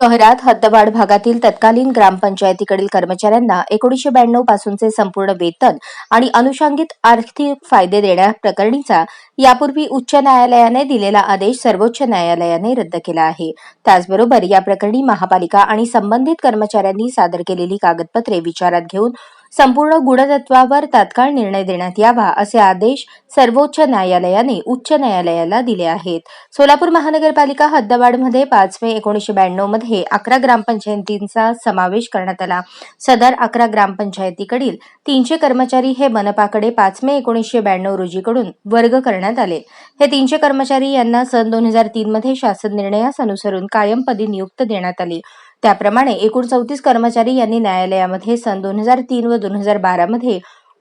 शहरात हद्दवाढ भागातील तत्कालीन ग्रामपंचायतीकडील कर्मचाऱ्यांना एकोणीसशे ब्याण्णव पासूनचे संपूर्ण वेतन आणि अनुषंगिक आर्थिक फायदे देण्याप्रकरणीचा यापूर्वी उच्च न्यायालयाने दिलेला आदेश सर्वोच्च न्यायालयाने रद्द केला आहे. त्याचबरोबर या प्रकरणी महापालिका आणि संबंधित कर्मचाऱ्यांनी सादर केलेली कागदपत्रे विचारात घेऊन संपूर्ण गुणतत्वावर तात्काळ निर्णय देण्यात यावा असे आदेश सर्वोच्च न्यायालयाने उच्च न्यायालयाला दिले आहेत. सोलापूर महानगरपालिका हद्दवाढमध्ये पाच मे एकोणीसशे ब्याण्णवमध्ये अकरा ग्रामपंचायतींचा समावेश करण्यात आला. सदर अकरा ग्रामपंचायतीकडील तीनशे कर्मचारी हे मनपाकडे पाच मे एकोणीसशे ब्याण्णव रोजीकडून वर्ग करण्यात आले. हे तीनशे कर्मचारी यांना सन दोन हजार तीन मध्ये शासन निर्णयास अनुसरून कायमपदी नियुक्त देण्यात आली. त्याप्रमाणे एकूण चौतीस कर्मचारी यांनी न्यायालयामध्ये सन दोन हजार तीन व दोन हजार बारामध्ये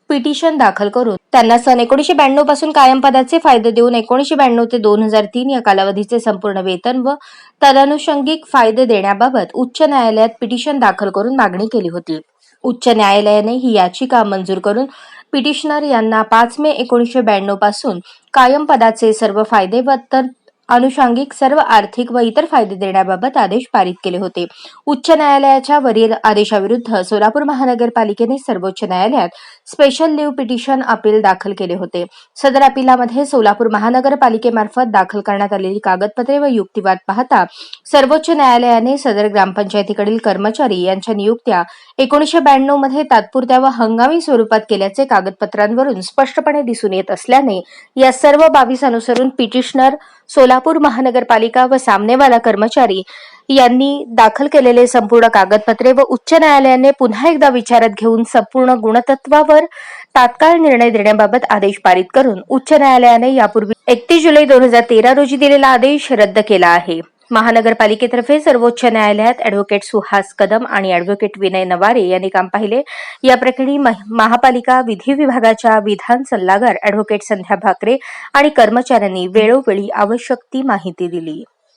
पिटिशन दाखल करून त्यांना सन एकोणीशे ब्याण्णवपासून कायम पदाचे फायदे देऊन एकोणीशे ब्याण्णव ते दोन हजार तीन या कालावधीचे संपूर्ण वेतन व तदनुषंगिक फायदे देण्याबाबत उच्च न्यायालयात पिटिशन दाखल करून मागणी केली होती. उच्च न्यायालयाने ही याचिका मंजूर करून पिटिशनर यांना पाच मे एकोणीसशे ब्याण्णवपासून कायम पदाचे सर्व फायदे व तर अनुषंगिक सर्व आर्थिक व इतर फायदे देण्याबाबत आदेश पारित केले होते. उच्च न्यायालयाच्या वरील आदेशाविरुद्ध सोलापूर महानगरपालिकेने सर्वोच्च न्यायालयात स्पेशल लिव्ह पिटिशन अपील दाखल केले होते. सदर अपिलामध्ये सोलापूर महानगरपालिकेमार्फत दाखल करण्यात आलेली कागदपत्रे व युक्तिवाद पाहता सर्वोच्च न्यायालयाने सदर ग्रामपंचायतीकडील कर्मचारी यांच्या नियुक्त्या एकोणीसशे ब्याण्णवमध्ये तात्पुरत्या व हंगामी स्वरूपात केल्याचे कागदपत्रांवरून स्पष्टपणे दिसून येत असल्याने या सर्व बाबीस अनुसरून पिटिशनर सोलापूर महानगरपालिका व सामनेवाला कर्मचारी यांनी दाखल केलेले संपूर्ण कागदपत्रे व उच्च न्यायालयाने पुन्हा एकदा विचारात घेऊन संपूर्ण गुणतत्वावर तात्काळ निर्णय देण्याबाबत आदेश पारित करून उच्च न्यायालयाने यापूर्वी एकतीस जुलै दोन हजार तेरा रोजी दिलेला आदेश रद्द केला आहे. महानगरपालिकेतर्फे सर्वोच्च न्यायालयात अॅडव्होकेट सुहास कदम आणि अॅडव्होकेट विनय नवारे यांनी काम पाहिले. या प्रकरणी महापालिका विधी विभागाच्या विधान सल्लागार अॅडव्होकेट संध्या भाकरे आणि कर्मचाऱ्यांनी वेळोवेळी आवश्यक ती माहिती दिली.